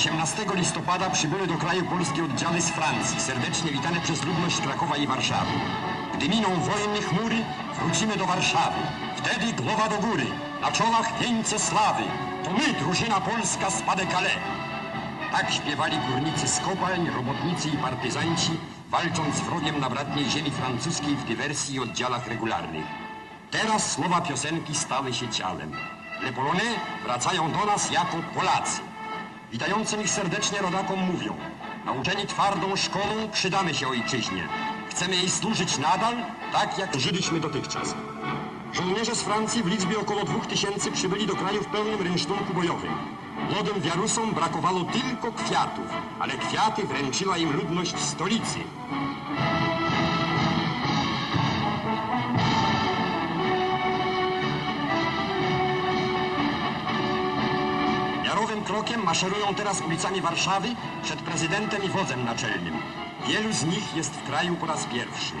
18 listopada przybyły do kraju polskie oddziały z Francji, serdecznie witane przez ludność Krakowa i Warszawy. Gdy miną wojny chmury, wrócimy do Warszawy. Wtedy głowa do góry, na czołach wieńce sławy. To my, drużyna polska z. Tak śpiewali górnicy z kopalń, robotnicy i partyzanci, walcząc z wrogiem na bratniej ziemi francuskiej w dywersji i oddziałach regularnych. Teraz słowa piosenki stały się ciałem. Le Polonais wracają do nas jako Polacy. Witającym ich serdecznie rodakom mówią Nauczeni twardą szkolą przydamy się ojczyźnie. Chcemy jej służyć nadal, tak jak żyliśmy dotychczas. Żołnierze z Francji w liczbie około 2000 przybyli do kraju w pełnym rynsztunku bojowym. Młodym wiarusom brakowało tylko kwiatów, ale kwiaty wręczyła im ludność stolicy. Krokiem maszerują teraz ulicami Warszawy przed prezydentem i wodzem naczelnym. Wielu z nich jest w kraju po raz pierwszy.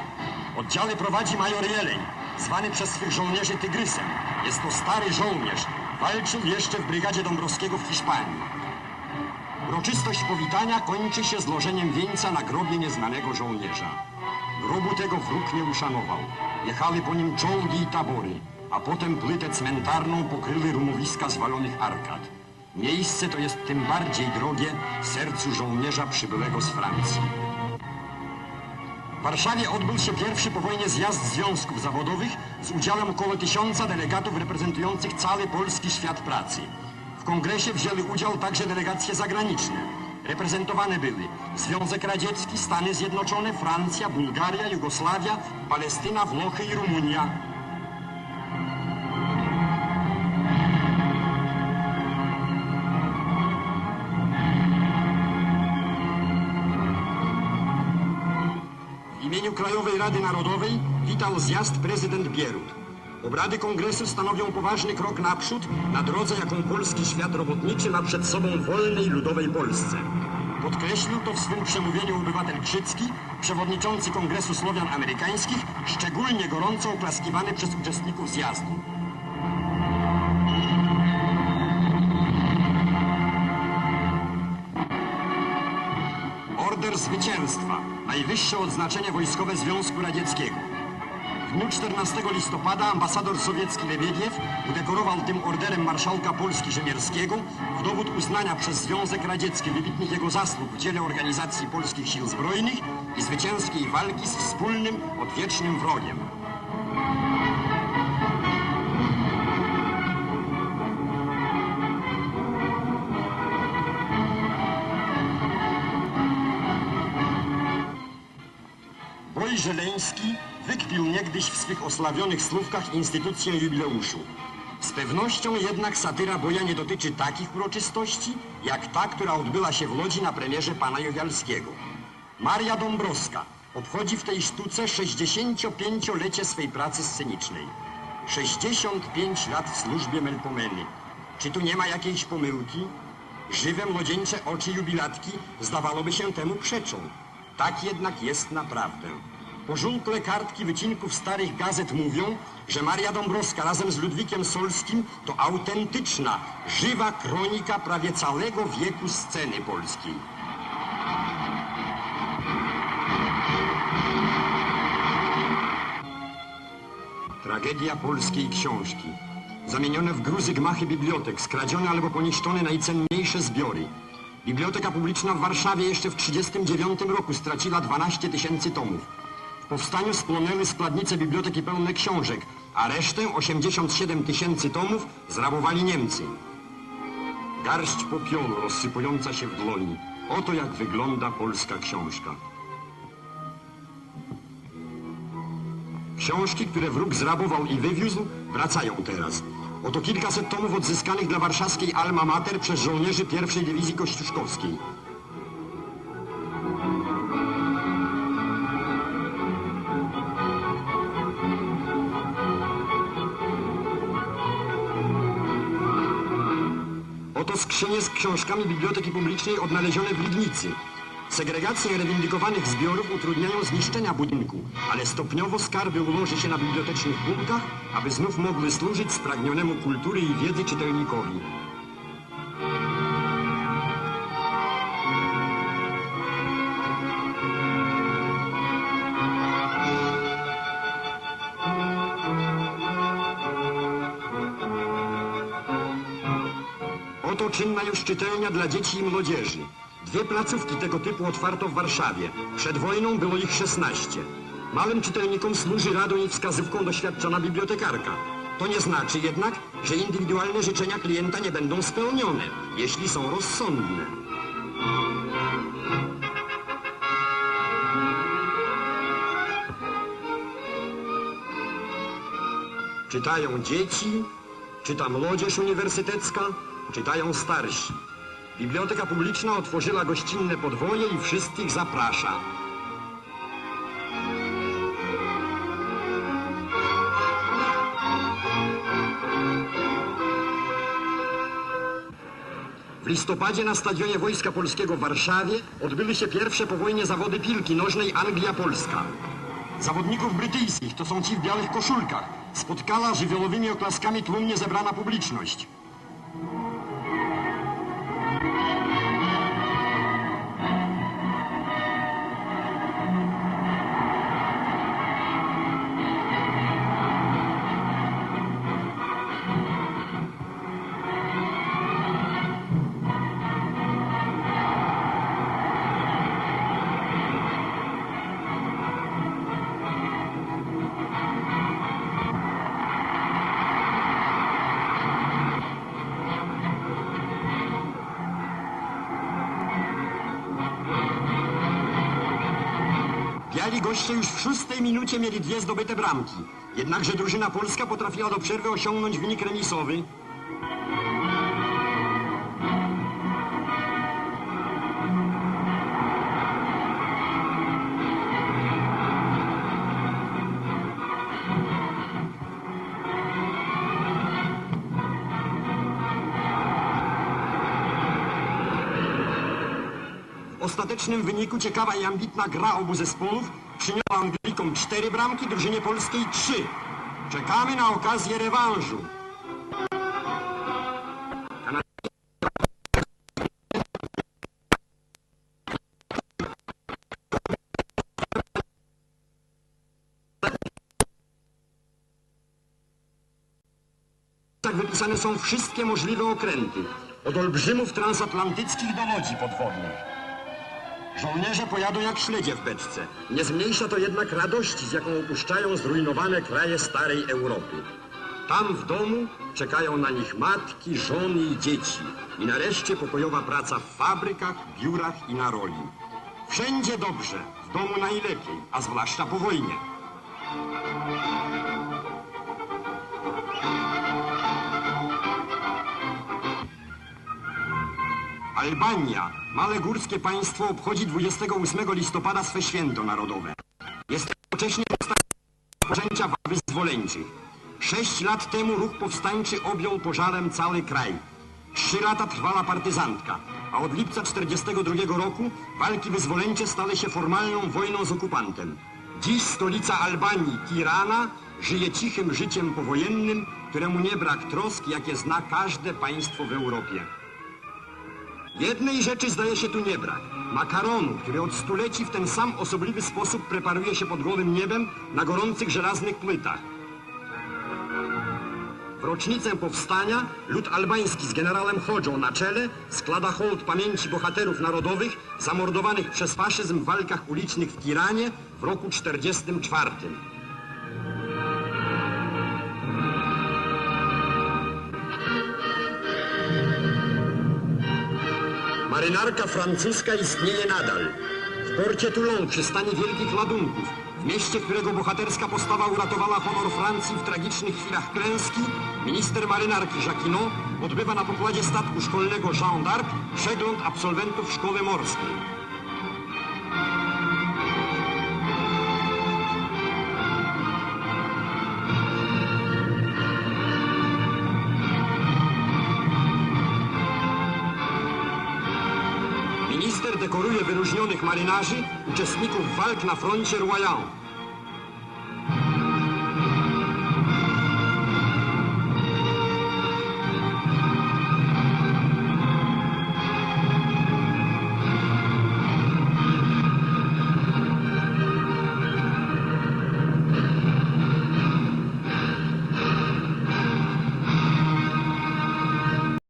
Oddziały prowadzi major Jeleń, zwany przez swych żołnierzy Tygrysem. Jest to stary żołnierz. Walczył jeszcze w brygadzie Dąbrowskiego w Hiszpanii. Uroczystość powitania kończy się złożeniem wieńca na grobie nieznanego żołnierza. Grobu tego wróg nie uszanował. Jechały po nim czołgi i tabory, a potem płytę cmentarną pokryły rumowiska zwalonych arkad. Miejsce to jest tym bardziej drogie sercu żołnierza przybyłego z Francji. W Warszawie odbył się pierwszy po wojnie zjazd związków zawodowych z udziałem około tysiąca delegatów reprezentujących cały polski świat pracy. W kongresie wzięły udział także delegacje zagraniczne. Reprezentowane były Związek Radziecki, Stany Zjednoczone, Francja, Bułgaria, Jugosławia, Palestyna, Włochy i Rumunia. Imieniu Krajowej Rady Narodowej witał zjazd prezydent Bierut. Obrady kongresu stanowią poważny krok naprzód na drodze, jaką polski świat robotniczy ma przed sobą w wolnej, ludowej Polsce. Podkreślił to w swym przemówieniu obywatel Krzycki, przewodniczący Kongresu Słowian Amerykańskich, szczególnie gorąco oklaskiwany przez uczestników zjazdu. Order Zwycięstwa, najwyższe odznaczenie wojskowe Związku Radzieckiego. W dniu 14 listopada ambasador sowiecki Lebiediew udekorował tym orderem marszałka Polski Rzemierskiego w dowód uznania przez Związek Radziecki wybitnych jego zasług w dziele organizacji polskich sił zbrojnych i zwycięskiej walki z wspólnym, odwiecznym wrogiem. Żeleński wykpił niegdyś w swych osławionych słówkach instytucję jubileuszu. Z pewnością jednak satyra boja nie dotyczy takich uroczystości, jak ta, która odbyła się w Łodzi na premierze pana Jowialskiego. Maria Dąbrowska obchodzi w tej sztuce 65-lecie swej pracy scenicznej. 65 lat w służbie Melpomeny. Czy tu nie ma jakiejś pomyłki? Żywe młodzieńcze oczy jubilatki zdawałoby się temu przeczą. Tak jednak jest naprawdę. Pożółkłe kartki wycinków starych gazet mówią, że Maria Dąbrowska razem z Ludwikiem Solskim to autentyczna, żywa kronika prawie całego wieku sceny polskiej. Tragedia polskiej książki. Zamienione w gruzy gmachy bibliotek, skradzione albo poniszczone najcenniejsze zbiory. Biblioteka publiczna w Warszawie jeszcze w 1939 roku straciła 12 tysięcy tomów. Powstaniu spłonęły składnice biblioteki pełne książek, a resztę, 87 tysięcy tomów, zrabowali Niemcy. Garść popionu rozsypująca się w dłoni. Oto jak wygląda polska książka. Książki, które wróg zrabował i wywiózł, wracają teraz. Oto kilkaset tomów odzyskanych dla warszawskiej Alma Mater przez żołnierzy pierwszej dywizji kościuszkowskiej. Oto skrzynie z książkami Biblioteki Publicznej odnalezione w Lidnicy. Segregację rewindykowanych zbiorów utrudniają zniszczenia budynku, ale stopniowo skarby ułoży się na bibliotecznych półkach, aby znów mogły służyć spragnionemu kultury i wiedzy czytelnikowi. Czynna już czytelnia dla dzieci i młodzieży. Dwie placówki tego typu otwarto w Warszawie. Przed wojną było ich 16. Małym czytelnikom służy radą i wskazówką doświadczona bibliotekarka. To nie znaczy jednak, że indywidualne życzenia klienta nie będą spełnione, jeśli są rozsądne. Czytają dzieci, czyta młodzież uniwersytecka, czytają starsi. Biblioteka publiczna otworzyła gościnne podwoje i wszystkich zaprasza. W listopadzie na stadionie Wojska Polskiego w Warszawie odbyły się pierwsze po wojnie zawody piłki nożnej Anglia-Polska. Zawodników brytyjskich, to są ci w białych koszulkach, spotkała żywiołowymi oklaskami tłumnie zebrana publiczność. Goście już w szóstej minucie mieli dwie zdobyte bramki. Jednakże drużyna polska potrafiła do przerwy osiągnąć wynik remisowy. W ostatecznym wyniku ciekawa i ambitna gra obu zespołów przyniosła Anglikom cztery bramki, drużynie polskiej trzy. Czekamy na okazję rewanżu. Tak wypisane są wszystkie możliwe okręty. Od olbrzymów transatlantyckich do łodzi podwodnych. Żołnierze pojadą jak śledzie w beczce. Nie zmniejsza to jednak radości, z jaką opuszczają zrujnowane kraje starej Europy. Tam w domu czekają na nich matki, żony i dzieci. I nareszcie pokojowa praca w fabrykach, biurach i na roli. Wszędzie dobrze, w domu najlepiej, a zwłaszcza po wojnie. Albania, małe górskie państwo, obchodzi 28 listopada swe święto narodowe. Jest jednocześnie rozpoczęcia walk wyzwoleńczych. Sześć lat temu ruch powstańczy objął pożarem cały kraj. Trzy lata trwała partyzantka, a od lipca 42 roku walki wyzwoleńcze stały się formalną wojną z okupantem. Dziś stolica Albanii, Tirana, żyje cichym życiem powojennym, któremu nie brak trosk, jakie zna każde państwo w Europie. Jednej rzeczy zdaje się tu nie brak. Makaronu, który od stuleci w ten sam osobliwy sposób preparuje się pod gołym niebem na gorących żelaznych płytach. W rocznicę powstania lud albański z generałem Hodżą na czele składa hołd pamięci bohaterów narodowych zamordowanych przez faszyzm w walkach ulicznych w Tiranie w roku 44. Marynarka francuska istnieje nadal. W porcie Toulon, przystanie wielkich ładunków, w mieście, którego bohaterska postawa uratowała honor Francji w tragicznych chwilach klęski, minister marynarki Jacquinot odbywa na pokładzie statku szkolnego Jean d'Arc przegląd absolwentów szkoły morskiej. Dekoruje wyróżnionych marynarzy, uczestników walk na froncie Royan.